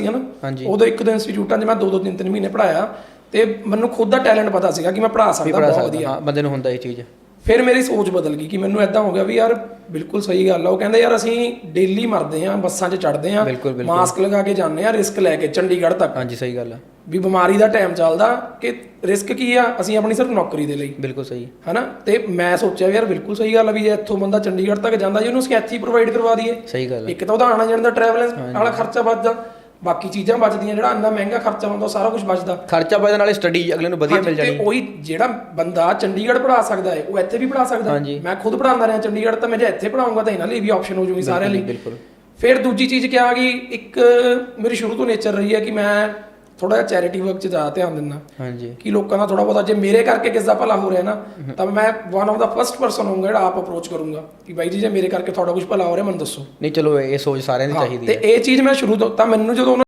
ਸੀਗਾ ਨਾ? ਹਾਂਜੀ। ਉਦੋਂ ਇੱਕ ਦੋ ਇੰਸਟੀਚਿਊਟਾਂ 'ਚ ਮੈਂ ਦੋ ਦੋ ਤਿੰਨ ਤਿੰਨ ਮਹੀਨੇ ਪੜਾਇਆ ਤੇ ਮੈਨੂੰ ਖੁਦ ਦਾ ਟੈਲੈਂਟ ਪਤਾ ਸੀਗਾ ਕਿ ਮੈਂ ਪੜ੍ਹਾ ਵੀ ਸਕਦਾ ਪੜਾ ਬਹੁਤ ਵਧੀਆ। ਹਾਂ ਬੰਦੇ ਨੂੰ ਹੁੰਦਾ ਇਹ ਚੀਜ਼। ਫਿਰ ਮੇਰੀ ਸੋਚ ਬਦਲ ਗਈ ਕਿ ਮੈਨੂੰ ਐਦਾਂ ਹੋ ਗਿਆ ਵੀ ਯਾਰ ਬਿਲਕੁਲ ਸਹੀ ਗੱਲ ਆ ਉਹ ਕਹਿੰਦੇ ਯਾਰ ਅਸੀਂ ਡੇਲੀ ਮਰਦੇ ਆ ਬੱਸਾਂ 'ਚ ਚੜਦੇ ਆ। ਮਾਸਕ ਲਗਾ ਕੇ ਜਾਂਦੇ ਆ ਰਿਸਕ ਲੈ ਕੇ ਚੰਡੀਗੜ੍ਹ ਤੱਕ। ਹਾਂਜੀ ਸਹੀ ਗੱਲ ਆ। ਵੀ ਬਿਮਾਰੀ ਦਾ ਟਾਈਮ ਚੱਲਦਾ ਕਿ ਰਿਸਕ ਕੀ ਆ ਅਸੀਂ ਆਪਣੀ ਸਿਰਫ ਨੌਕਰੀ ਦੇ ਲਈ। ਬਿਲਕੁਲ ਸਹੀ। ਹਨਾ? ਤੇ ਮੈਂ ਸੋਚਿਆ ਯਾਰ ਬਿਲਕੁਲ ਸਹੀ ਗੱਲ ਆ ਵੀ ਜੇ ਇੱਥੋਂ ਬੰਦਾ ਚੰਡੀਗੜ੍ਹ ਤੱਕ ਜਾਂਦਾ ਜੀ ਉਹਨੂੰ ਸਕੈਚ ਹੀ ਪ੍ਰੋਵਾਈਡ ਕਰਵਾ ਦਈਏ। ਸਹੀ ਗੱਲ ਇੱਕ ਤਾਂ ਉਹਦਾ ਆਣਾ ਜਾਣ ਦਾ ਟਰੈਵਲ ਵਾਲਾ ਖਰਚਾ ਬਚਦਾ ਬਾਕੀ ਚੀਜ਼ਾਂ ਬਚਦੀਆਂ ਜਿਹੜਾ ਇੰਨਾ ਮਹਿੰਗਾ ਖਰਚਾ ਹੁੰਦਾ ਉਹ ਸਾਰਾ ਕੁਝ ਬਚਦਾ। ਖਰਚਾ ਬਚਣ ਨਾਲੇ ਸਟੱਡੀ ਅਗਲੇ ਨੂੰ ਵਧੀਆ ਮਿਲ ਤੇ ਜਾਣੀ। ਉਹੀ ਜਿਹੜਾ ਬੰਦਾ ਚੰਡੀਗੜ੍ਹ ਪੜ੍ਹਾ ਸਕਦਾ ਹੈ ਉਹ ਇੱਥੇ ਵੀ ਪੜ੍ਹਾ ਸਕਦਾ। ਮੈਂ ਖੁਦ ਪੜ੍ਹਾਉਂਦਾ ਰਿਹਾ ਚੰਡੀਗੜ੍ਹ ਤਾਂ ਮੈਂ ਜੇ ਇੱਥੇ ਪੜਾਉਂਗਾ ਤਾਂ ਇਹਨਾਂ ਲਈ ਵੀ ਆਪਸ਼ਨ ਹੋ ਜੂਗੀ ਸਾਰਿਆਂ ਲਈ। ਬਿਲਕੁਲ। ਫਿਰ ਦੂਜੀ ਚੀਜ਼ ਕੀ ਆ ਗਈ ਇੱਕ ਮੇਰੀ ਸ਼ੁਰੂ ਤੋਂ ਨੇਚਰ ਰਹੀ ਹੈ ਕਿ ਮੈਂ ਥੋੜਾ ਜਿਹਾ ਚੈਰਿਟੀ ਵਰਕ 'ਚ ਜ਼ਿਆਦਾ ਧਿਆਨ ਦਿੰਦਾ। ਹਾਂਜੀ। ਕਿ ਲੋਕਾਂ ਦਾ ਥੋੜਾ ਬਹੁਤਾ ਜੇ ਮੇਰੇ ਕਰਕੇ ਕਿਸ ਦਾ ਭਲਾ ਹੋ ਰਿਹਾ ਨਾ ਤਾਂ ਮੈਂ ਵਨ ਆਫ ਦਾ ਫਰਸਟ ਪਰਸਨ ਹੋਊਂਗਾ ਜਿਹੜਾ ਆਪ ਅਪਰੋਚ ਕਰੂੰਗਾ ਕਿ ਬਾਈ ਜੀ ਜੇ ਮੇਰੇ ਕਰਕੇ ਤੁਹਾਡਾ ਕੁਝ ਭਲਾ ਹੋ ਰਿਹਾ ਮੈਨੂੰ ਦੱਸੋ। ਨਹੀਂ ਚਲੋ ਇਹ ਸੋਚ ਸਾਰਿਆਂ ਦੀ ਚਾਹੀਦੀ ਤੇ ਇਹ ਚੀਜ਼ ਮੈਂ ਸ਼ੁਰੂ ਤੋਂ ਤਾਂ ਮੈਨੂੰ ਜਦੋਂ